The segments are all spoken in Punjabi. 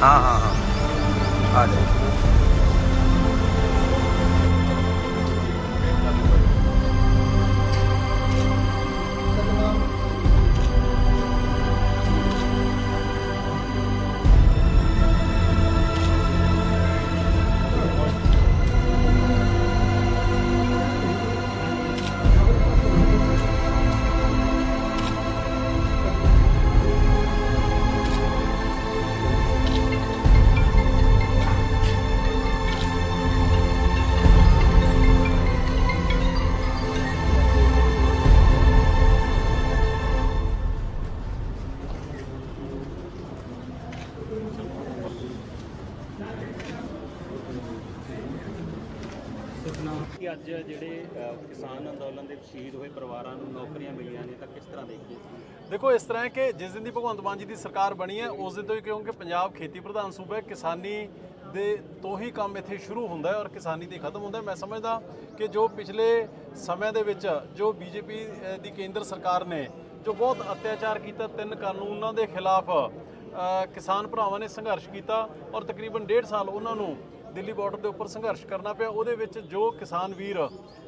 ਹਾਂ ਹਾਂ ਹਾਂ ਆ ਅੱਜ ਜਿਹੜੇ ਕਿਸਾਨ ਅੰਦੋਲਨ ਦੇ ਸ਼ਹੀਦ ਹੋਏ ਪਰਿਵਾਰਾਂ ਨੂੰ ਨੌਕਰੀਆਂ ਮਿਲੀਆਂ ਨੇ, ਤਾਂ ਕਿਸ ਤਰ੍ਹਾਂ ਦੇਖਦੇ ਦੇਖੋ, ਇਸ ਤਰ੍ਹਾਂ ਹੈ ਕਿ ਜਿਸ ਦਿਨ ਦੀ ਭਗਵੰਤ ਮਾਨ ਜੀ ਦੀ ਸਰਕਾਰ ਬਣੀ ਹੈ, ਉਸ ਦਿਨ ਤੋਂ ਹੀ ਕਿਉਂਕਿ ਪੰਜਾਬ ਖੇਤੀ ਪ੍ਰਧਾਨ ਸੂਬਾ ਹੈ, ਕਿਸਾਨੀ ਦੇ ਤੋਂ ਹੀ ਕੰਮ ਇੱਥੇ ਸ਼ੁਰੂ ਹੁੰਦਾ ਹੈ ਔਰ ਕਿਸਾਨੀ ਤੇ ਖਤਮ ਹੁੰਦਾ ਹੈ। ਮੈਂ ਸਮਝਦਾ ਕਿ ਜੋ ਪਿਛਲੇ ਸਮੇਂ ਦੇ ਵਿੱਚ ਜੋ ਬੀਜੇਪੀ ਦੀ ਕੇਂਦਰ ਸਰਕਾਰ ਨੇ ਜੋ ਬਹੁਤ ਅਤਿਆਚਾਰ ਕੀਤਾ, ਤਿੰਨ ਕਾਨੂੰਨਾਂ ਦੇ ਖਿਲਾਫ ਕਿਸਾਨ ਭਰਾਵਾਂ ਨੇ ਸੰਘਰਸ਼ ਕੀਤਾ ਔਰ ਤਕਰੀਬਨ ਡੇਢ ਸਾਲ ਉਹਨਾਂ ਨੂੰ ਦਿੱਲੀ ਬਾਰਡਰ ਦੇ ਉੱਪਰ ਸੰਘਰਸ਼ ਕਰਨਾ ਪਿਆ। ਉਹਦੇ ਵਿੱਚ ਜੋ ਕਿਸਾਨ ਵੀਰ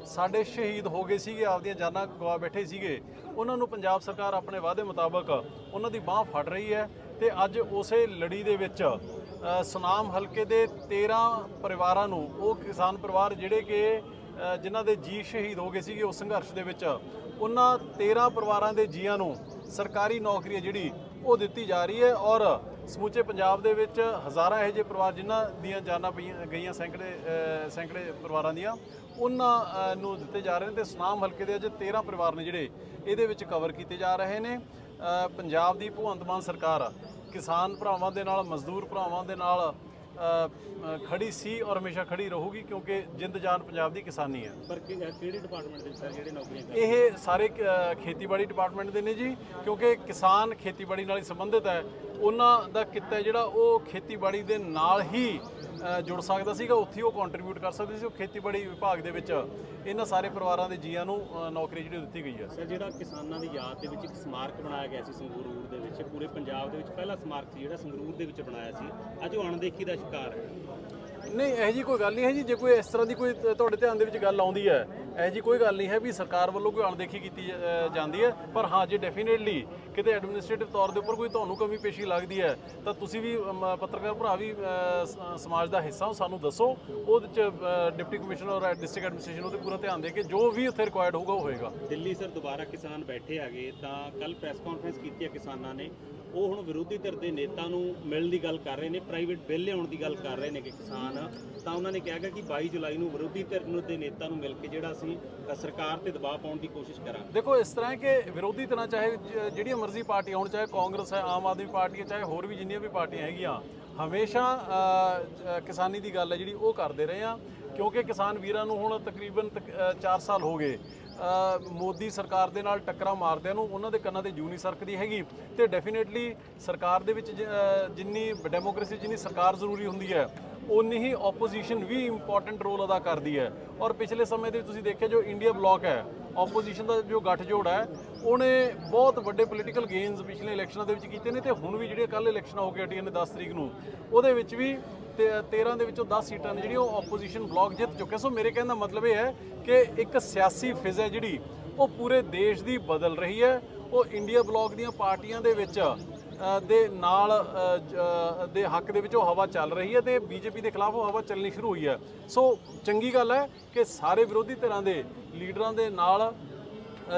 ਸਾਡੇ ਸ਼ਹੀਦ ਹੋ ਗਏ ਸੀਗੇ, ਆਪਦੀਆਂ ਜਾਨਾਂ ਗਵਾ ਬੈਠੇ ਸੀਗੇ, ਉਹਨਾਂ ਨੂੰ ਪੰਜਾਬ ਸਰਕਾਰ ਆਪਣੇ ਵਾਅਦੇ ਮੁਤਾਬਕ ਉਹਨਾਂ ਦੀ ਬਾਹ ਫੜ ਰਹੀ ਹੈ ਤੇ ਅੱਜ ਉਸੇ ਲੜੀ ਦੇ ਵਿੱਚ ਸੁਨਾਮ ਹਲਕੇ ਦੇ 13 ਪਰਿਵਾਰਾਂ ਨੂੰ, ਉਹ ਕਿਸਾਨ ਪਰਿਵਾਰ ਜਿਹੜੇ ਕਿ ਜਿਨ੍ਹਾਂ ਦੇ ਜੀ ਸ਼ਹੀਦ ਹੋ ਗਏ ਸੀਗੇ ਉਸ ਸੰਘਰਸ਼ ਦੇ ਵਿੱਚ, ਉਹਨਾਂ 13 ਪਰਿਵਾਰਾਂ ਦੇ ਜੀਆਂ ਨੂੰ ਸਰਕਾਰੀ ਨੌਕਰੀ ਹੈ ਜਿਹੜੀ ਉਹ ਦਿੱਤੀ ਜਾ ਰਹੀ ਹੈ ਔਰ ਸਮੁੱਚੇ ਪੰਜਾਬ ਦੇ ਵਿੱਚ ਹਜ਼ਾਰਾਂ ਇਹੋ ਜਿਹੇ ਪਰਿਵਾਰ ਜਿਨ੍ਹਾਂ ਦੀਆਂ ਜਾਨਾਂ ਪਈਆਂ, ਗਈਆਂ ਸੈਂਕੜੇ ਸੈਂਕੜੇ ਪਰਿਵਾਰਾਂ ਦੀਆਂ, ਉਹਨਾਂ ਨੂੰ ਦਿੱਤੇ ਜਾ ਰਹੇ ਨੇ ਤੇ ਸੁਨਾਮ ਹਲਕੇ ਦੇ ਅੱਜ 13 ਪਰਿਵਾਰ ਨੇ ਜਿਹੜੇ ਇਹਦੇ ਵਿੱਚ ਕਵਰ ਕੀਤੇ ਜਾ ਰਹੇ ਨੇ। ਪੰਜਾਬ ਦੀ ਭਗਵੰਤ ਮਾਨ ਸਰਕਾਰ ਕਿਸਾਨ ਭਰਾਵਾਂ ਦੇ ਨਾਲ, ਮਜ਼ਦੂਰ ਭਰਾਵਾਂ ਦੇ ਨਾਲ ਖੜੀ ਸੀ ਔਰ ਹਮੇਸ਼ਾ ਖੜੀ ਰਹੂਗੀ ਕਿਉਂਕਿ ਜਿੰਦ ਜਾਨ ਪੰਜਾਬ ਦੀ ਕਿਸਾਨੀ ਹੈ। ਪਰ ਕਿਹੜੇ ਡਿਪਾਰਟਮੈਂਟ ਦੇ ਸਰ ਜਿਹੜੇ ਨੌਕਰੀਆਂ ਕਰ ਇਹ ਸਾਰੇ ਖੇਤੀਬਾੜੀ ਡਿਪਾਰਟਮੈਂਟ ਦੇ ਨੇ ਜੀ ਕਿਉਂਕਿ ਕਿਸਾਨ ਖੇਤੀਬਾੜੀ ਨਾਲ ਹੀ ਸੰਬੰਧਿਤ ਹੈ। ਉਹਨਾਂ ਦਾ ਕਿੱਤਾ ਜਿਹੜਾ ਉਹ ਖੇਤੀਬਾੜੀ ਦੇ ਨਾਲ ਹੀ ਜੁੜ ਸਕਦਾ ਸੀਗਾ ਉੱਥੇ ਉਹ ਕੰਟਰੀਬਿਊਟ ਕਰ ਸਕਦੇ ਸੀ ਉਹ ਖੇਤੀਬਾੜੀ ਵਿਭਾਗ ਦੇ ਵਿੱਚ ਇਹਨਾਂ ਸਾਰੇ ਪਰਿਵਾਰਾਂ ਦੇ ਜੀਆਂ ਨੂੰ ਨੌਕਰੀ ਜਿਹੜੀ ਦਿੱਤੀ ਗਈ ਹੈ। ਸਰ ਜਿਹੜਾ ਕਿਸਾਨਾਂ ਦੀ ਯਾਦ ਦੇ ਵਿੱਚ ਇੱਕ ਸਮਾਰਕ ਬਣਾਇਆ ਗਿਆ ਸੀ ਸੰਗਰੂਰ ਦੇ ਵਿੱਚ ਪੂਰੇ ਪੰਜਾਬ ਦੇ ਵਿੱਚ ਪਹਿਲਾ ਸਮਾਰਕ ਸੀ ਜਿਹੜਾ ਸੰਗਰੂਰ ਦੇ ਵਿੱਚ ਬਣਾਇਆ ਸੀ। ਅੱਜ ਉਹ ਅਣਦੇਖੀ ਦਾ ਸ਼ਿਕਾਰ ਹੈ। ਨਹੀਂ ਇਹੋ ਜੀ ਕੋਈ ਗੱਲ ਨਹੀਂ ਹੈ ਜੀ ਜੇ ਕੋਈ ਇਸ ਤਰ੍ਹਾਂ ਦੀ ਕੋਈ ਤੁਹਾਡੇ ਧਿਆਨ ਦੇ ਵਿੱਚ ਗੱਲ ਆਉਂਦੀ ਹੈ ਇਹੋ ਜੀ ਕੋਈ ਗੱਲ ਨਹੀਂ ਹੈ ਵੀ ਸਰਕਾਰ ਵੱਲੋਂ ਕੋਈ ਅਣਦੇਖੀ ਕੀਤੀ ਜਾਂਦੀ ਹੈ ਪਰ ਹਾਂ ਜੇ ਡੈਫੀਨੇਟਲੀ ਕਿਤੇ ਐਡਮਿਨਿਸਟ੍ਰੇਟਿਵ ਤੌਰ ਦੇ ਉੱਪਰ ਕੋਈ ਤੁਹਾਨੂੰ ਕਮੀ ਪੇਸ਼ੀ ਲੱਗਦੀ ਹੈ ਤਾਂ ਤੁਸੀਂ ਵੀ ਪੱਤਰਕਾਰ ਭਰਾ ਵੀ ਸਮਾਜ ਦਾ ਹਿੱਸਾ ਹੋ ਸਾਨੂੰ ਦੱਸੋ। ਉਹਦੇ ਚ ਡਿਪਟੀ ਕਮਿਸ਼ਨਰ ਔਰ ਡਿਸਟ੍ਰਿਕਟ ਐਡਮਿਨਿਸਟ੍ਰੇਸ਼ਨ ਉਹਤੇ ਪੂਰਾ ਧਿਆਨ ਦੇ ਕੇ ਜੋ ਵੀ ਉੱਥੇ ਰਿਕੁਆਇਰਡ ਹੋਊਗਾ ਉਹ ਹੋਏਗਾ। ਦਿੱਲੀ ਸਰ ਦੁਬਾਰਾ ਕਿਸਾਨ ਬੈਠੇ ਹੈਗੇ ਤਾਂ ਕੱਲ ਪ੍ਰੈਸ ਕਾਨਫਰੰਸ ਕੀਤੀ ਹੈ ਕਿਸਾਨਾਂ ਨੇ। ਉਹ ਹੁਣ ਵਿਰੋਧੀ ਧਿਰ ਦੇ ਨੇਤਾ ਨੂੰ ਮਿਲਣ ਦੀ ਗੱਲ ਕਰ ਰਹੇ ਨੇ ਪ੍ਰਾਈਵੇਟ ਬਿੱਲ ਲਿਆਉਣ ਦੀ ਗੱਲ ਕਰ ਰਹੇ ਨੇ ਕਿ ਕਿਸਾਨ। ਤਾਂ ਉਹਨਾਂ ਨੇ ਕਿਹਾ ਗਾ ਕਿ 22 ਜੁਲਾਈ ਨੂੰ ਵਿਰੋਧੀ ਧਿਰ ਨੂੰ ਦੇ ਨੇਤਾ ਨੂੰ ਮਿਲ ਕੇ ਜਿਹੜਾ ਅਸੀਂ ਸਰਕਾਰ ਤੇ ਦਬਾਅ ਪਾਉਣ ਦੀ ਕੋਸ਼ਿਸ਼ ਕਰਾਂਗੇ। ਦੇਖੋ ਇਸ ਤਰ੍ਹਾਂ ਕਿ ਵਿਰੋਧੀ ਤਰ੍ਹਾਂ ਚਾਹੇ ਜਿਹੜੀਆਂ ਮਰਜ਼ੀ ਪਾਰਟੀਆਂ ਹੁਣ ਚਾਹੇ ਕਾਂਗਰਸ ਹੈ, ਆਮ ਆਦਮੀ ਪਾਰਟੀ ਹੈ, ਚਾਹੇ ਹੋਰ ਵੀ ਜਿੰਨੀਆਂ ਵੀ ਪਾਰਟੀਆਂ ਹੈਗੀਆਂ, ਹਮੇਸ਼ਾ ਕਿਸਾਨੀ ਦੀ ਗੱਲ ਹੈ ਜਿਹੜੀ ਉਹ ਕਰਦੇ ਰਹੇ ਆ ਕਿਉਂਕਿ ਕਿਸਾਨ ਵੀਰਾਂ ਨੂੰ ਹੁਣ ਤਕਰੀਬਨ 4 ਸਾਲ ਹੋ ਗਏ। ਮੋਦੀ ਸਰਕਾਰ ਦੇ ਨਾਲ ਟੱਕਰਾਂ ਮਾਰਦਿਆਂ ਨੂੰ ਉਹਨਾਂ ਦੇ ਕੰਨਾਂ ਤੇ ਜੂ ਨਹੀਂ ਸਰਕਦੀ ਹੈਗੀ। ਤੇ ਡੈਫੀਨੇਟਲੀ ਸਰਕਾਰ ਦੇ ਵਿੱਚ ਜਿੰਨੀ ਡੈਮੋਕ੍ਰੇਸੀ ਜਿੰਨੀ ਸਰਕਾਰ ਜ਼ਰੂਰੀ ਹੁੰਦੀ ਹੈ ਉਨੀ ਹੀ ਆਪੋਜੀਸ਼ਨ ਵੀ ਇੰਪੋਰਟੈਂਟ ਰੋਲ ਅਦਾ ਕਰਦੀ ਹੈ। ਔਰ ਪਿਛਲੇ ਸਮੇਂ ਦੇ ਤੁਸੀਂ ਦੇਖਿਆ ਜੋ ਇੰਡੀਆ ਬਲੌਕ ਹੈ ਆਪੋਜੀਸ਼ਨ ਦਾ ਜੋ ਗੱਠਜੋੜ ਹੈ, ਉਹਨੇ ਬਹੁਤ ਵੱਡੇ ਪੋਲੀਟੀਕਲ ਗੇਨਸ ਪਿਛਲੇ ਇਲੈਕਸ਼ਨਾਂ ਦੇ ਵਿੱਚ ਕੀਤੇ ਨੇ ਤੇ ਹੁਣ ਵੀ ਜਿਹੜੀਆਂ ਕੱਲ ਇਲੈਕਸ਼ਨ ਹੋ ਕੇ ਹਟੀਆਂ ਨੇ 10 ਤਰੀਕ ਨੂੰ, ਉਹਦੇ ਵਿੱਚ ਵੀ ਤੇ 13 ਦੇ ਵਿੱਚੋਂ 10 ਸੀਟਾਂ ਨੇ ਜਿਹੜੀਆਂ ਉਹ ਆਪੋਜੀਸ਼ਨ ਬਲੌਕ ਜਿੱਤ ਚੁੱਕੇ ਸੋ ਮੇਰੇ ਕਹਿਣ ਦਾ ਮਤਲਬ ਇਹ ਹੈ ਕਿ ਇੱਕ ਸਿਆਸੀ ਫਿਜ਼ ਹੈ ਜਿਹੜੀ, ਉਹ ਪੂਰੇ ਦੇਸ਼ ਦੀ ਬਦਲ ਰਹੀ ਹੈ। ਉਹ ਇੰਡੀਆ ਬਲੌਕ ਦੀਆਂ ਪਾਰਟੀਆਂ ਦੇ ਵਿੱਚ ਦੇ ਨਾਲ ਦੇ ਹੱਕ ਦੇ ਵਿੱਚ ਉਹ ਹਵਾ ਚੱਲ ਰਹੀ ਹੈ ਤੇ ਬੀਜੇਪੀ ਦੇ ਖਿਲਾਫ ਉਹ ਹਵਾ ਚੱਲਣੀ ਸ਼ੁਰੂ ਹੋਈ ਹੈ। ਸੋ ਚੰਗੀ ਗੱਲ ਹੈ ਕਿ ਸਾਰੇ ਵਿਰੋਧੀ ਧਿਰਾਂ ਦੇ ਲੀਡਰਾਂ ਦੇ ਨਾਲ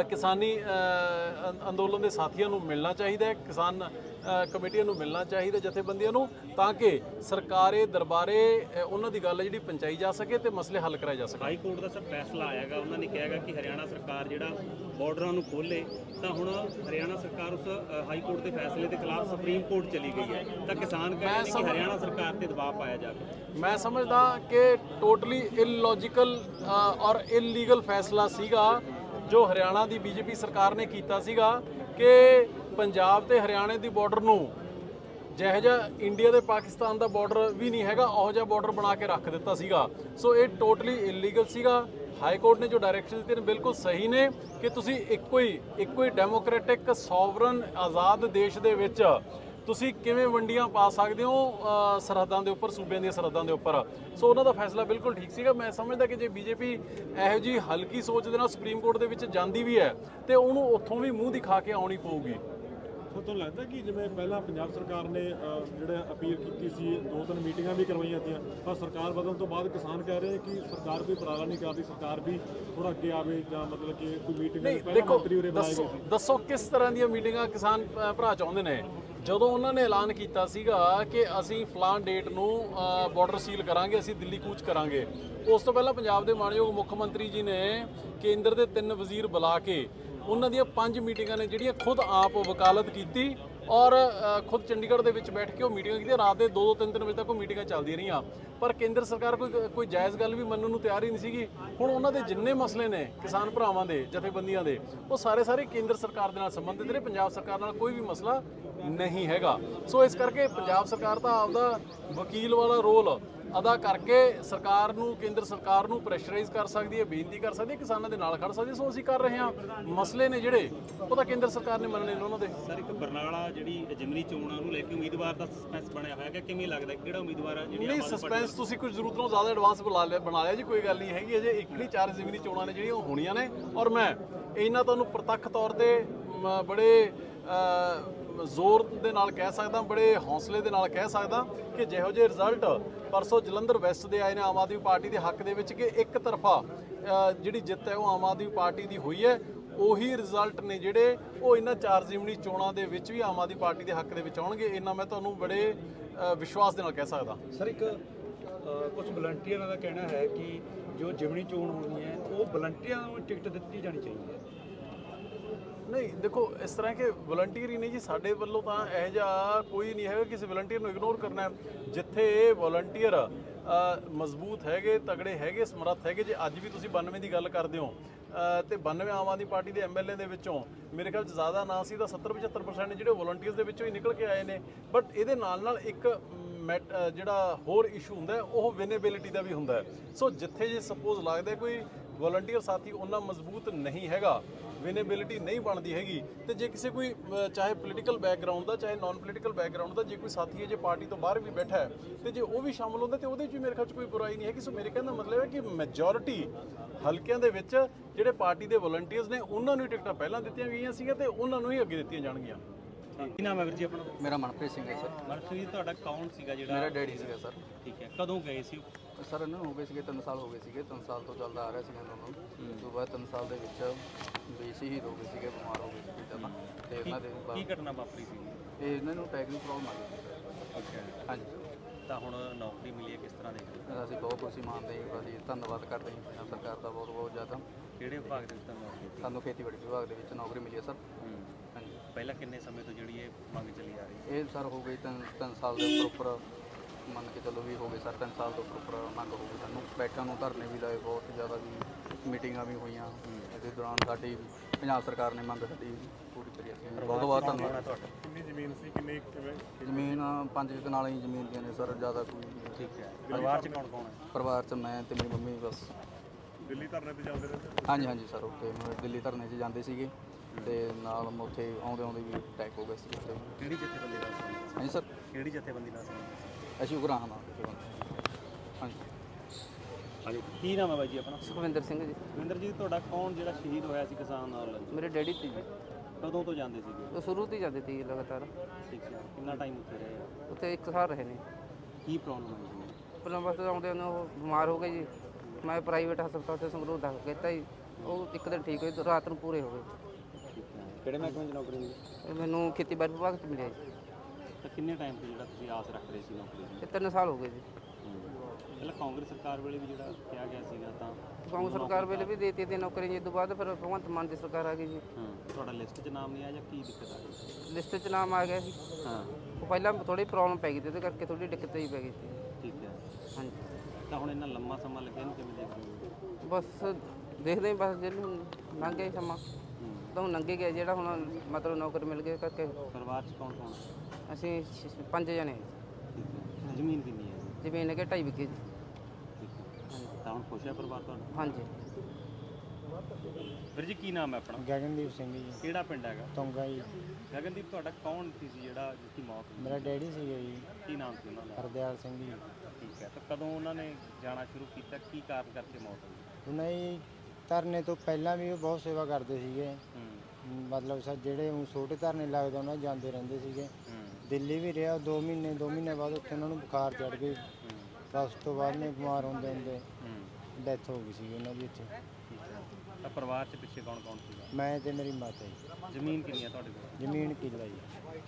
ਕਿਸਾਨੀ ਅੰਦੋਲਨ ਦੇ ਸਾਥੀਆਂ ਨੂੰ ਮਿਲਣਾ ਚਾਹੀਦਾ ਹੈ। ਕਿਸਾਨ ਕਮੇਟੀਆਂ ਨੂੰ ਮਿਲਣਾ ਚਾਹੀਦਾ ਜਥੇਬੰਦੀਆਂ ਨੂੰ ਤਾਂ ਕਿ ਸਰਕਾਰੇ ਦਰਬਾਰੇ ਉਹਨਾਂ ਦੀ ਗੱਲ ਜਿਹੜੀ ਪਹੁੰਚਾਈ ਜਾ ਸਕੇ ਤੇ ਮਸਲੇ ਹੱਲ ਕਰਾਏ ਜਾ ਸਕਣ ਹਾਈ ਕੋਰਟ ਦਾ ਸਰ ਫੈਸਲਾ ਆਇਆਗਾ ਉਹਨਾਂ ਨੇ ਕਿਹਾਗਾ ਕਿ ਹਰਿਆਣਾ ਸਰਕਾਰ ਜਿਹੜਾ ਬਾਰਡਰਾਂ ਨੂੰ ਖੋਲੇ ਤਾਂ ਹੁਣ ਹਰਿਆਣਾ ਸਰਕਾਰ ਉਸ ਹਾਈ ਕੋਰਟ ਦੇ ਫੈਸਲੇ ਦੇ ਖਿਲਾਫ ਸੁਪਰੀਮ ਕੋਰਟ ਚਲੀ ਗਈ ਹੈ। ਤਾਂ ਕਿਸਾਨ ਕਹਿੰਦੇ ਕਿ ਹਰਿਆਣਾ ਸਰਕਾਰ ਤੇ ਦਬਾਅ ਪਾਇਆ ਜਾਵੇ। ਮੈਂ ਸਮਝਦਾ ਕਿ ਟੋਟਲੀ ਇਲਲੋਜੀਕਲ ਔਰ ਇਲੀਗਲ ਫੈਸਲਾ ਸੀਗਾ ਜੋ ਹਰਿਆਣਾ ਦੀ ਬੀਜੇਪੀ ਸਰਕਾਰ ਨੇ ਕੀਤਾ ਸੀਗਾ ਕਿ ਪੰਜਾਬ ਤੇ ਹਰਿਆਣੇ ਦੀ ਬਾਰਡਰ ਨੂੰ ਜਿਹੋ ਜਿਹਾ ਇੰਡੀਆ ਤੇ ਪਾਕਿਸਤਾਨ ਦਾ ਬਾਰਡਰ ਵੀ ਨਹੀਂ ਹੈਗਾ, ਉਹੋ ਜਿਹਾ ਬਾਰਡਰ ਬਣਾ ਕੇ ਰੱਖ ਦਿੱਤਾ ਸੀਗਾ। ਸੋ ਇਹ ਟੋਟਲੀ ਇਲੀਗਲ ਸੀਗਾ। ਹਾਈ ਕੋਰਟ ਨੇ ਜੋ ਡਾਇਰੈਕਸ਼ਨ ਦਿੱਤੇ ਨੇ, ਬਿਲਕੁਲ ਸਹੀ ਨੇ ਕਿ ਤੁਸੀਂ ਇੱਕੋ ਹੀ ਇੱਕੋ ਹੀ ਡੈਮੋਕ੍ਰੈਟਿਕ ਸੋਵਰਨ ਆਜ਼ਾਦ ਦੇਸ਼ ਦੇ ਵਿੱਚ ਤੁਸੀਂ ਕਿਵੇਂ ਵੰਡੀਆਂ ਪਾ ਸਕਦੇ ਹੋ ਸਰਹੱਦਾਂ ਦੇ ਉੱਪਰ ਸੂਬਿਆਂ ਦੀਆਂ ਸਰਹੱਦਾਂ ਦੇ ਉੱਪਰ? ਸੋ ਉਹਨਾਂ ਦਾ ਫੈਸਲਾ ਬਿਲਕੁਲ ਠੀਕ ਸੀਗਾ। ਮੈਂ ਸਮਝਦਾ ਕਿ ਜੇ ਬੀਜੇਪੀ ਇਹੋ ਜੀ ਹਲਕੀ ਸੋਚ ਦੇ ਨਾਲ ਸੁਪਰੀਮ ਕੋਰਟ ਦੇ ਵਿੱਚ ਜਾਂਦੀ ਵੀ ਹੈ ਤੇ ਉਹਨੂੰ ਉੱਥੋਂ ਵੀ ਮੂੰਹ ਦਿਖਾ ਕੇ ਆਉਣੀ ਪਊਗੀ। ਸੋ ਤੁਹਾਨੂੰ ਲੱਗਦਾ ਕਿ ਜਿਵੇਂ ਪਹਿਲਾਂ ਪੰਜਾਬ ਸਰਕਾਰ ਨੇ ਜਿਹੜਾ ਅਪੀਲ ਕੀਤੀ ਸੀ ਦੋ ਤਿੰਨ ਮੀਟਿੰਗਾਂ ਵੀ ਕਰਵਾਈਆਂ ਤੀਆਂ ਪਰ ਸਰਕਾਰ ਬਦਲਣ ਤੋਂ ਬਾਅਦ ਕਿਸਾਨ ਕਹਿ ਰਹੇ ਕਿ ਸਰਕਾਰ ਕੋਈ ਉਪਰਾਲਾ ਨਹੀਂ ਕਰਦੀ ਸਰਕਾਰ ਵੀ ਥੋੜਾ ਅੱਗੇ ਆਵੇ ਜਾਂ ਮਤਲਬ ਕਿ ਕੋਈ ਮੀਟਿੰਗ ਪਹਿਲਾਂ ਮੰਤਰੀ ਉਰੇ ਬਣਾਏ ਦੱਸੋ ਗਏ ਸੀ। ਦੱਸੋ ਕਿਸ ਤਰ੍ਹਾਂ ਦੀਆਂ ਮੀਟਿੰਗਾਂ ਕਿਸਾਨ ਭਰਾ ਚਾਹੁੰਦੇ ਨੇ? ਜਦੋਂ ਉਹਨਾਂ ਨੇ ਐਲਾਨ ਕੀਤਾ ਸੀਗਾ ਕਿ ਅਸੀਂ ਫਲਾਂ ਡੇਟ ਨੂੰ ਬਾਰਡਰ ਸੀਲ ਕਰਾਂਗੇ, ਅਸੀਂ ਦਿੱਲੀ ਕੂਚ ਕਰਾਂਗੇ। ਉਸ ਤੋਂ ਪਹਿਲਾਂ ਪੰਜਾਬ ਦੇ ਮਾਨਯੋਗ ਮੁੱਖ ਮੰਤਰੀ ਜੀ ਨੇ ਕੇਂਦਰ ਦੇ ਤਿੰਨ ਵਜ਼ੀਰ ਬੁਲਾ ਕੇ ਉਹਨਾਂ ਦੀਆਂ ਪੰਜ ਮੀਟਿੰਗਾਂ ਨੇ ਜਿਹੜੀਆਂ ਖੁਦ ਆਪ ਵਕਾਲਤ ਕੀਤੀ। ਔਰ ਖੁਦ ਚੰਡੀਗੜ੍ਹ ਦੇ ਵਿੱਚ ਬੈਠ ਕੇ ਉਹ ਮੀਟਿੰਗਾਂ ਕੀਤੀਆਂ ਰਾਤ ਦੇ 2 2 3 3 ਵਜੇ ਤੱਕ ਉਹ ਮੀਟਿੰਗਾਂ ਚੱਲਦੀਆਂ ਰਹੀਆਂ। ਪਰ ਕੇਂਦਰ ਸਰਕਾਰ ਕੋਈ ਕੋਈ ਜਾਇਜ਼ ਗੱਲ ਵੀ ਮੰਨਣ ਨੂੰ ਤਿਆਰ ਹੀ ਨਹੀਂ ਸੀਗੀ। ਹੁਣ ਉਹਨਾਂ ਦੇ ਜਿੰਨੇ ਮਸਲੇ ਨੇ, ਕਿਸਾਨ ਭਰਾਵਾਂ ਦੇ, ਜਥੇਬੰਦੀਆਂ ਦੇ, ਉਹ ਸਾਰੇ ਸਾਰੇ ਕੇਂਦਰ ਸਰਕਾਰ ਦੇ ਨਾਲ ਸੰਬੰਧਿਤ ਨੇ। ਪੰਜਾਬ ਸਰਕਾਰ ਨਾਲ ਕੋਈ ਵੀ ਮਸਲਾ ਨਹੀਂ ਹੈਗਾ। ਸੋ ਇਸ ਕਰਕੇ ਪੰਜਾਬ ਸਰਕਾਰ ਤਾਂ ਆਪਦਾ ਵਕੀਲ ਵਾਲਾ ਰੋਲ ਅਦਾ ਕਰਕੇ ਸਰਕਾਰ ਨੂੰ ਕੇਂਦਰ ਸਰਕਾਰ ਨੂੰ ਪ੍ਰੈਸ਼ਰਾਈਜ਼ ਕਰ ਸਕਦੀ ਹੈ ਬੇਨਤੀ ਕਰ ਸਕਦੀ ਹੈ ਕਿਸਾਨਾਂ ਦੇ ਨਾਲ ਖੜ ਸਕਦੀ ਹੈ। ਸੋ ਅਸੀਂ ਕਰ ਰਹੇ ਹਾਂ। ਮਸਲੇ ਨੇ ਜਿਹੜੇ ਉਹ ਤਾਂ ਕੇਂਦਰ ਸਰਕਾਰ ਨੇ ਮੰਨਣੇ ਨੇ ਉਹਨਾਂ ਦੇ। ਸਰ ਇੱਕ ਬਰਨਾਲਾ ਜਿਹੜੀ ਜਿਮਨੀ ਚੋਣਾਂ ਨੂੰ ਲੈ ਕੇ ਉਮੀਦਵਾਰ ਦਾ ਸਸਪੈਂਸ ਬਣਿਆ ਹੋਇਆ ਕਿ ਕਿਵੇਂ ਲੱਗਦਾ ਕਿਹੜਾ ਉਮੀਦਵਾਰ ਆ ਜਿਹੜੀ ਨਹੀਂ ਸਸਪੈਂਸ ਤੁਸੀਂ ਕੁਝ ਜ਼ਰੂਰਤ ਨਾਲੋਂ ਜ਼ਿਆਦਾ ਐਡਵਾਂਸ ਬੁਲਾ ਲਿਆ ਬਣਾ ਲਿਆ ਜੀ ਕੋਈ ਗੱਲ ਨਹੀਂ ਹੈਗੀ। ਅਜੇ ਇੱਕ ਨਹੀਂ ਚਾਰ ਜ਼ਮੀਨੀ ਚੋਣਾਂ ਨੇ ਜਿਹੜੀਆਂ ਉਹ ਹੋਣੀਆਂ ਨੇ। ਔਰ ਮੈਂ ਇਹਨਾਂ ਤੁਹਾਨੂੰ ਪ੍ਰਤੱਖ ਤੌਰ ਤੇ ਬੜੇ ਜ਼ੋਰ ਦੇ ਨਾਲ ਕਹਿ ਸਕਦਾ, ਬੜੇ ਹੌਸਲੇ ਦੇ ਨਾਲ ਕਹਿ ਸਕਦਾ ਕਿ ਜਿਹੋ ਜਿਹੇ ਰਿਜ਼ਲਟ ਪਰਸੋਂ ਜਲੰਧਰ ਵੈਸਟ ਦੇ ਆਏ ਨੇ ਆਮ ਆਦਮੀ ਪਾਰਟੀ ਦੇ ਹੱਕ ਦੇ ਵਿੱਚ ਕਿ ਇੱਕ ਤਰਫਾ ਜਿਹੜੀ ਜਿੱਤ ਹੈ ਉਹ ਆਮ ਆਦਮੀ ਪਾਰਟੀ ਦੀ ਹੋਈ ਹੈ, ਉਹੀ ਰਿਜ਼ਲਟ ਨੇ ਜਿਹੜੇ ਉਹ ਇਹਨਾਂ ਚਾਰ ਜ਼ਿਮਨੀ ਚੋਣਾਂ ਦੇ ਵਿੱਚ ਵੀ ਆਮ ਆਦਮੀ ਪਾਰਟੀ ਦੇ ਹੱਕ ਦੇ ਵਿੱਚ ਆਉਣਗੇ ਇਹਨਾਂ ਮੈਂ ਤੁਹਾਨੂੰ ਬੜੇ ਵਿਸ਼ਵਾਸ ਦੇ ਨਾਲ ਕਹਿ ਸਕਦਾ। ਸਰ, ਇੱਕ ਕੁਝ ਵਲੰਟੀਅਰਾਂ ਦਾ ਕਹਿਣਾ ਹੈ ਕਿ ਜੋ ਜਿਮਨੀ ਚੋਣ ਹੋਣੀ ਹੈ, ਉਹ ਵਲੰਟੀਅਰਾਂ ਨੂੰ ਟਿਕਟ ਦਿੱਤੀ ਜਾਣੀ ਚਾਹੀਦੀ ਹੈ। ਨਹੀਂ ਦੇਖੋ ਇਸ ਤਰ੍ਹਾਂ ਕਿ ਵਲੰਟੀਅਰ ਹੀ ਨਹੀਂ ਜੀ ਸਾਡੇ ਵੱਲੋਂ ਤਾਂ ਇਹ ਜਿਹਾ ਕੋਈ ਨਹੀਂ ਹੈਗਾ ਕਿਸੇ ਵਲੰਟੀਅਰ ਨੂੰ ਇਗਨੋਰ ਕਰਨਾ ਹੈ। ਜਿੱਥੇ ਵਲੰਟੀਅਰ ਮਜ਼ਬੂਤ ਹੈਗੇ ਤਗੜੇ ਹੈਗੇ ਸਮਰੱਥ ਹੈਗੇ ਜੇ ਅੱਜ ਵੀ ਤੁਸੀਂ 92 ਦੀ ਗੱਲ ਕਰਦੇ ਹੋ ਅ, ਤੇ 92 ਆਮ ਆਦਮੀ ਪਾਰਟੀ ਦੇ ਐਮਐਲਏ ਦੇ ਵਿੱਚੋਂ ਮੇਰੇ ਖਿਆਲ 'ਚ ਜ਼ਿਆਦਾ ਨਾ ਸੀ ਤਾਂ 70 75% ਨੇ ਜਿਹੜੇ ਵਲੰਟੀਅਰਸ ਦੇ ਵਿੱਚੋਂ ਹੀ ਨਿਕਲ ਕੇ ਆਏ ਨੇ। ਬਟ ਇਹਦੇ ਨਾਲ ਨਾਲ ਇੱਕ ਮੈਟ- ਜਿਹੜਾ ਹੋਰ ਇਸ਼ੂ ਹੁੰਦਾ ਉਹ ਵਿਨੇਬਿਲਿਟੀ ਦਾ ਵੀ ਹੁੰਦਾ ਸੋ ਜਿੱਥੇ ਜੇ ਸਪੋਜ਼ ਲੱਗਦਾ ਕੋਈ ਵਲੰਟੀਅਰ ਸਾਥੀ ਉਹਨਾਂ ਮਜ਼ਬੂਤ ਨਹੀਂ ਹੈਗਾ ਵਿਨੇਬਿਲਿਟੀ ਨਹੀਂ ਬਣਦੀ ਹੈਗੀ। ਤੇ ਜੇ ਕਿਸੇ ਕੋਈ ਚਾਹੇ ਪੋਲੀਟੀਕਲ ਬੈਕਗ੍ਰਾਉਂਡ ਦਾ ਚਾਹੇ ਨਾਨ ਪੋਲੀਟੀਕਲ ਬੈਕਗ੍ਰਾਉਂਡ ਦਾ ਜੇ ਕੋਈ ਸਾਥੀ ਹੈ ਜੇ ਪਾਰਟੀ ਤੋਂ ਬਾਹਰ ਵੀ ਬੈਠਾ ਹੈ ਤੇ ਜੇ ਉਹ ਵੀ ਸ਼ਾਮਲ ਹੁੰਦਾ ਤੇ ਉਹਦੇ 'ਚ ਵੀ ਮੇਰੇ ਖਿਆਲ 'ਚ ਕੋਈ ਬੁਰਾਈ ਨਹੀਂ ਹੈਗੀ। ਸੋ ਮੇਰੇ ਕਹਿਣ ਦਾ ਮਤਲਬ ਹੈ ਕਿ ਮੈਜੋਰਿਟੀ ਹਲਕਿਆਂ ਦੇ ਵਿੱਚ ਜਿਹੜੇ ਪਾਰਟੀ ਦੇ ਵਲੰਟੀਅਰਸ ਨੇ ਉਹਨਾਂ ਨੂੰ ਹੀ ਟਿਕਟਾਂ ਪਹਿਲਾਂ ਦਿੱਤੀਆਂ ਗਈਆਂ ਸੀਗੀਆਂ ਤੇ ਉਹਨਾਂ ਨੂੰ ਹੀ ਅੱਗੇ ਦਿੱਤੀਆਂ ਜਾਣਗੀਆਂ। ਕੀ ਨਾਮ ਹੈ ਵੀਰ ਜੀ ਆਪਣਾ? ਮੇਰਾ ਮਨਪ੍ਰੀਤ ਸਿੰਘ ਹੈ ਸਰ। ਮਨਸੂਰ ਜੀ ਤੁਹਾਡਾ ਕੌਣ ਸੀਗਾ ਮੇਰਾ ਜਿਹੜਾ ਡੈਡੀ ਸੀਗਾ ਸਰ। ਠੀਕ ਹੈ ਕਦੋਂ ਗਏ ਸੀ ਸਰ ਇਹਨਾਂ ਨੂੰ ਹੋ ਗਏ ਸੀਗੇ 3 ਸਾਲ ਹੋ ਗਏ ਸੀਗੇ 3 ਸਾਲ ਤੋਂ ਚੱਲਦਾ ਆ ਰਿਹਾ ਸੀਗਾ ਇਹਨਾਂ ਨੂੰ ਉਸ ਤੋਂ ਬਾਅਦ 3 ਸਾਲ ਦੇ ਵਿੱਚ ਵੀ ਸ਼ਹੀਦ ਹੋ ਗਏ ਸੀਗੇ ਬਿਮਾਰ ਹੋ ਗਏ ਸੀਗੇ ਪਹਿਲਾਂ ਤੇ ਇਹਨਾਂ ਦੇ ਕੀ ਬਾਅਦ ਘਟਨਾ ਵਾਪਰੀ ਸੀ? ਇਹ ਇਹਨਾਂ ਨੂੰ ਦੀ ਪ੍ਰੋਬਲਮ ਆ ਗਈ ਸੀ। ਹੈ ਹਾਂਜੀ। ਤਾਂ ਹੁਣ ਨੌਕਰੀ ਮਿਲੀ ਹੈ ਕਿਸ ਤਰ੍ਹਾਂ ਦੇ ਤਾਂ ਅਸੀਂ ਬਹੁਤ ਖੁਸ਼ੀ ਮੰਨਦੇ ਹਾਂ ਅਸੀਂ ਧੰਨਵਾਦ ਕਰਦੇ ਹਾਂ ਪੰਜਾਬ ਸਰਕਾਰ ਦਾ ਬਹੁਤ ਬਹੁਤ ਜ਼ਿਆਦਾ। ਕਿਹੜੇ ਵਿਭਾਗ ਦੇ ਵਿੱਚ ਤੁਹਾਨੂੰ ਨੌਕਰੀ ਦਿੱਤੀ? ਸਾਨੂੰ ਖੇਤੀਬਾੜੀ ਵਿਭਾਗ ਦੇ ਵਿੱਚ ਨੌਕਰੀ ਮਿਲੀ ਹੈ ਸਰ। ਹੂੰ। ਹਾਂਜੀ। ਪਹਿਲਾਂ ਕਿੰਨੇ ਸਮੇਂ ਤੋਂ ਜਿਹੜੀ ਇਹ ਮੰਗ ਚੱਲੀ ਆ ਰਹੀ? ਹੈ ਇਹ ਸਰ ਹੋ ਗਈ ਤਿੰਨ ਤਿੰਨ ਸਾਲ ਦੇ ਉੱਪਰ ਉੱਪਰ ਮੰਨ ਕੇ ਚੱਲੋ ਵੀ ਹੋ ਗਏ ਸਰ ਤਿੰਨ ਸਾਲ ਤੋਂ ਉੱਪਰ ਉੱਪਰ ਮੰਗ ਹੋ ਗਈ ਸਾਨੂੰ ਬੈਠਣ ਨੂੰ ਧਰਨੇ ਵੀ ਲਾਏ ਬਹੁਤ ਜ਼ਿਆਦਾ ਵੀ ਮੀਟਿੰਗਾਂ ਵੀ ਹੋਈਆਂ। ਇਹਦੇ ਦੌਰਾਨ ਸਾਡੀ ਪੰਜਾਬ ਸਰਕਾਰ ਨੇ ਮੰਗ ਸਾਡੀ ਪੂਰੀ ਕਰੀ ਅਸੀਂ। ਬਹੁਤ ਬਹੁਤ ਧੰਨਵਾਦ। ਤੁਹਾਡਾ? ਕਿੰਨੀ ਜ਼ਮੀਨ ਸੀ ਕਿੰਨੀ ਕਿਵੇਂ? ਜ਼ਮੀਨ ਪੰਜ ਕੁ ਕਨਾਲਾਂ ਹੀ ਜ਼ਮੀਨ ਦੀਆਂ ਨੇ ਸਰ ਜ਼ਿਆਦਾ ਕੋਈ ਨਹੀਂ। ਠੀਕ ਹੈ। ਪਰਿਵਾਰ ਚ ਕੌਣ ਕੌਣ ਹੈ? ਪਰਿਵਾਰ 'ਚ ਮੈਂ ਤੇ ਮੇਰੀ ਮੰਮੀ ਬਸ। ਦਿੱਲੀ ਧਰਨੇ ਤੇ ਜਾਂਦੇ ਰਹਿੰਦੇ ਹਾਂਜੀ ਹਾਂਜੀ ਸਰ ਉੱਥੇ ਮੈਂ ਦਿੱਲੀ ਧਰਨੇ 'ਚ ਜਾਂਦੇ ਸੀਗੇ। ਤੇ ਨਾਲ ਮੈਂ ਉੱਥੇ ਆਉਂਦੇ ਆਉਂਦੇ ਵੀ ਅਟੈਕ ਹੋ ਗਿਆ ਸੀ ਕਿਹੜੀ ਜਥੇਬੰਦੀ ਨਾਲ ਸੰਬੰਧ ਹਾਂਜੀ ਸਰ। ਕਿਹੜੀ ਜਥੇਬੰਦੀ ਨਾਲ ਸੰਬੰਧ ਅਸੀਂ ਉਗਰਾਹਾਂ ਉੱਥੇ ਹਾਂਜੀ। ਹਾਂਜੀ ਕੀ ਨਾਮ ਹੈ ਬਾਈ ਜੀ ਆਪਣਾ? ਸੁਖਵਿੰਦਰ ਸਿੰਘ ਜੀ। ਵਿੰਦਰ ਜੀ ਤੁਹਾਡਾ ਕੌਣ ਜਿਹੜਾ ਸ਼ਹੀਦ ਹੋਇਆ ਸੀ ਕਿਸਾਨ ਨਾਲ ਮੇਰੇ ਡੈਡੀ ਤੇ ਜੀ। ਕਦੋਂ ਤੋਂ ਜਾਂਦੇ ਸੀਗੇ? ਉਹ ਸ਼ੁਰੂ ਤੋਂ ਹੀ ਜਾਂਦੇ ਸੀ ਲਗਾਤਾਰ। ਠੀਕ ਹੈ। ਕਿੰਨਾ ਟਾਈਮ ਉੱਥੇ ਰਹੇ ਆ? ਉੱਥੇ ਇੱਕ ਸਾਲ ਰਹੇ ਨੇ। ਕੀ ਪ੍ਰੋਬਲਮ ਹੈ ਜੀ? ਪਹਿਲਾਂ ਬਸ ਆਉਂਦੇ ਨੂੰ ਉਹ ਬਿਮਾਰ ਹੋ ਗਏ ਜੀ। ਮੈਂ ਪ੍ਰਾਈਵੇਟ ਹਸਪਤਾਲ ਤੇ ਸੰਗਰੂਰ ਦਾਖਲ ਕੀਤਾ ਜੀ। ਉਹ ਇੱਕ ਦਿਨ ਠੀਕ ਹੋਏ ਰਾਤ ਨੂੰ ਪੂਰੇ ਹੋ ਗਏ। ਕਿਹੜੇ ਮਹਿਕਮੇ 'ਚ ਨੌਕਰੀ ਮਿਲੀ? ਮੈਨੂੰ ਖੇਤੀਬਾੜੀ ਵਿਭਾਗ ਚ ਮਿਲਿਆ ਜੀ। ਕਿੰਨੇ ਟਾਈਮ ਤੋਂ ਜਿਹੜਾ ਤੁਸੀਂ ਆਸ ਰੱਖ ਰਹੇ ਸੀ ਨੌਕਰੀ ਦੀ? ਇਹ ਤਿੰਨ ਸਾਲ ਹੋ ਗਏ ਜੀ। ਪਹਿਲਾਂ ਕਾਂਗਰਸ ਸਰਕਾਰ ਵੇਲੇ ਵੀ ਜਿਹੜਾ ਕਿਹਾ ਗਿਆ ਸੀਗਾ ਤਾਂ ਕਾਂਗਰਸ ਸਰਕਾਰ ਵੇਲੇ ਵੀ ਦੇਤੀ ਤੇ ਨੌਕਰੀ ਜੀ ਤੋਂ ਬਾਅਦ ਫਿਰ ਭਗਵੰਤ ਮਾਨ ਦੀ ਸਰਕਾਰ ਆ ਗਈ ਜੀ। ਹਾਂ। ਤੁਹਾਡਾ ਲਿਸਟ 'ਚ ਨਾਮ ਨਹੀਂ ਆਇਆ ਜਾਂ ਕੀ ਦਿੱਕਤ ਆ ਗਈ? ਲਿਸਟ 'ਚ ਨਾਮ ਆ ਗਿਆ ਸੀ ਹਾਂ। ਉਹ ਪਹਿਲਾਂ ਥੋੜੀ ਪ੍ਰੋਬਲਮ ਪੈ ਗਈ ਤੇ ਉਹਦੇ ਕਰਕੇ ਥੋੜੀ ਦਿੱਕਤ ਹੀ ਪੈ ਗਈ ਸੀ। ਠੀਕ ਹੈ। ਹਾਂਜੀ। ਤਾਂ ਹੁਣ ਇੰਨਾ ਲੰਮਾ ਸਮਾਂ ਲੱਗਿਆ ਨੂੰ ਕਿਵੇਂ ਦੇਖਦੇ ਬਸ ਦੇਖਦੇ ਹਾਂ ਬਸ ਜੇ ਲੰਘ ਗਿਆ ਸਮਾਂ। ਤਾਂ ਲੰਘੇ ਗਿਆ ਜਿਹੜਾ ਹੁਣ ਮਤਲਬ ਨੌਕਰੀ ਮਿਲ ਗਈ ਕਰਕੇ। ਪਰਿਵਾਰ 'ਚ ਕੌਣ ਕੌਣ ਹੈ ਅਸੀਂ ਛ- ਪੰਜ ਜਣੇ। ਠੀਕ ਹੈ। ਜ਼ਮੀਨ ਕਿੰਨੀ ਹੈ ਜ਼ਮੀਨ ਹੈਗੇ ਢਾਈ ਜੀ। ਠੀਕ ਹੈ। ਤਾਂ ਹੁਣ ਖੁਸ਼ ਹੈ ਪਰਿਵਾਰ ਤੁਹਾਡਾ? ਹਾਂਜੀ। ਵੀਰ ਜੀ ਕੀ ਨਾਮ ਹੈ ਆਪਣਾ? ਗਗਨਦੀਪ ਸਿੰਘ ਜੀ। ਕਿਹੜਾ ਪਿੰਡ ਹੈਗਾ? ਤੋਂਗਾ ਜੀ। ਗਗਨਦੀਪ ਤੁਹਾਡਾ ਕੌਣ ਸੀ ਜਿਹੜਾ ਜਿਸ ਦੀ ਮੌਤ ਹੋਈ? ਮੇਰਾ ਡੈਡੀ ਸੀਗਾ ਜੀ। ਕੀ ਨਾਮ ਸੀ ਉਹਨਾਂ ਦਾ? ਹਰਦਿਆਲ ਸਿੰਘ ਜੀ। ਠੀਕ ਹੈ। ਤਾਂ ਕਦੋਂ ਉਹਨਾਂ ਨੇ ਜਾਣਾ ਸ਼ੁਰੂ ਕੀਤਾ? ਕੀ ਕਾਰਨ ਕਰਕੇ ਮੌਤ ਹੋਈ? ਉਹਨਾਂ ਜੀ ਧਰਨੇ ਤੋਂ ਪਹਿਲਾਂ ਵੀ ਉਹ ਬਹੁਤ ਸੇਵਾ ਕਰਦੇ ਸੀਗੇ। ਮਤਲਬ ਸਰ ਜਿਹੜੇ ਊਂ ਛੋਟੇ ਧਰਨੇ ਲੱਗਦੇ ਉਹਨਾਂ 'ਚ ਜਾਂਦੇ ਰਹਿੰਦੇ ਸੀਗੇ। ਦਿੱਲੀ ਵੀ ਰਿਹਾ 2 ਮਹੀਨੇ 2 ਮਹੀਨੇ ਬਾਅਦ ਉੱਥੇ ਉਹਨਾਂ ਨੂੰ ਬੁਖਾਰ ਚੜ ਗਈ। ਬਸ ਉਸ ਤੋਂ ਬਾਅਦ ਨੇ ਬਿਮਾਰ ਹੁੰਦੇ ਹੁੰਦੇ ਡੈਥ ਹੋ ਗਈ ਸੀ ਉਹਨਾਂ ਦੀ ਇੱਥੇ। ਤਾਂ ਪਰਿਵਾਰ 'ਚ ਪਿੱਛੇ ਕੌਣ ਕੌਣ ਸੀਗਾ? ਮੈਂ ਤੇ ਮੇਰੀ ਮਾਤਾ ਜੀ। ਜ਼ਮੀਨ ਕਿੰਨੀ ਹੈ ਤੁਹਾਡੇ ਕੋਲ? ਜ਼ਮੀਨ ਕਿੱਲਾ ਜੀ।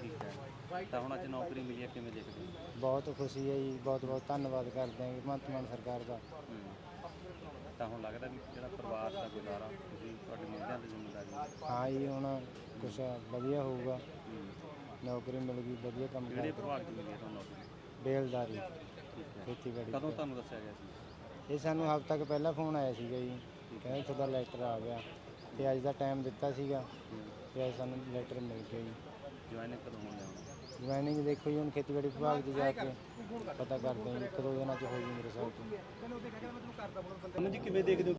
ਠੀਕ ਹੈ। ਤਾਂ ਹੁਣ ਅੱਜ ਨੌਕਰੀ ਮਿਲੀ ਹੈ ਕਿਵੇਂ ਦੇਖਦੇ? ਬਹੁਤ ਖੁਸ਼ੀ ਹੈ ਜੀ ਬਹੁਤ ਬਹੁਤ ਧੰਨਵਾਦ ਕਰਦੇ ਹਾਂ ਭਗਵੰਤ ਮਾਨ ਸਰਕਾਰ ਦਾ। ਤਾਂ ਹੁਣ ਲੱਗਦਾ ਵੀ ਜਿਹੜਾ ਪਰਿਵਾਰ ਦਾ ਗੁਜ਼ਾਰਾ ਤੁਸੀਂ ਤੁਹਾਡੇ ਮੁੰਡਿਆਂ ਦੀ ਜ਼ਿੰਮੇਵਾਰੀ ਹੈ। ਹਾਂ ਜੀ ਹੁਣ ਕੁਛ ਵਧੀਆ ਹੋਊਗਾ ਨੌਕਰੀ ਮਿਲ ਗਈ ਵਧੀਆ ਕੰਮ ਕਿਹੜੇ ਕਰ ਵਿਭਾਗ 'ਚ ਮਿਲੀ ਹੈ ਤੁਹਾਨੂੰ ਨੌਕਰੀ? ਬੇਲਦਾਰੀ ਠੀਕ ਹੈ। ਖੇਤੀਬਾੜੀ ਕਦੋਂ ਤੁਹਾਨੂੰ ਦੱਸਿਆ ਗਿਆ ਸੀ? ਇਹ ਸਾਨੂੰ ਹਫ਼ਤਾ ਕੁ ਪਹਿਲਾਂ ਫੋਨ ਆਇਆ ਸੀਗਾ ਜੀ। ਕਹਿੰਦੇ ਤੁਹਾਡਾ ਲੈਟਰ ਆ ਗਿਆ। ਤੇ ਅੱਜ ਦਾ ਟਾਈਮ ਦਿੱਤਾ ਸੀਗਾ। ਤੇ ਅੱਜ ਸਾਨੂੰ ਲੈਟਰ ਮਿਲ ਗਿਆ ਜੀ। ਜੁਆਇਨਿੰਗ ਕਦੋਂ ਹੋਣ ਜੁਆਇਨਿੰਗ ਦੇਖੋ ਜੀ, ਹੁਣ ਖੇਤੀਬਾੜੀ ਵਿਭਾਗ 'ਚ ਜਾ ਕੇ ਪਤਾ ਕਰਦੇ ਹਾਂ ਜੀ, ਇੱਕ ਦੋ ਦਿਨਾਂ 'ਚ ਹੋ ਜੀ ਮੇਰੇ ਹਿਸਾਬ ਤੋਂ। ਜੀ ਕਿਵੇਂ ਦੇਖਦੇ ਹੋ?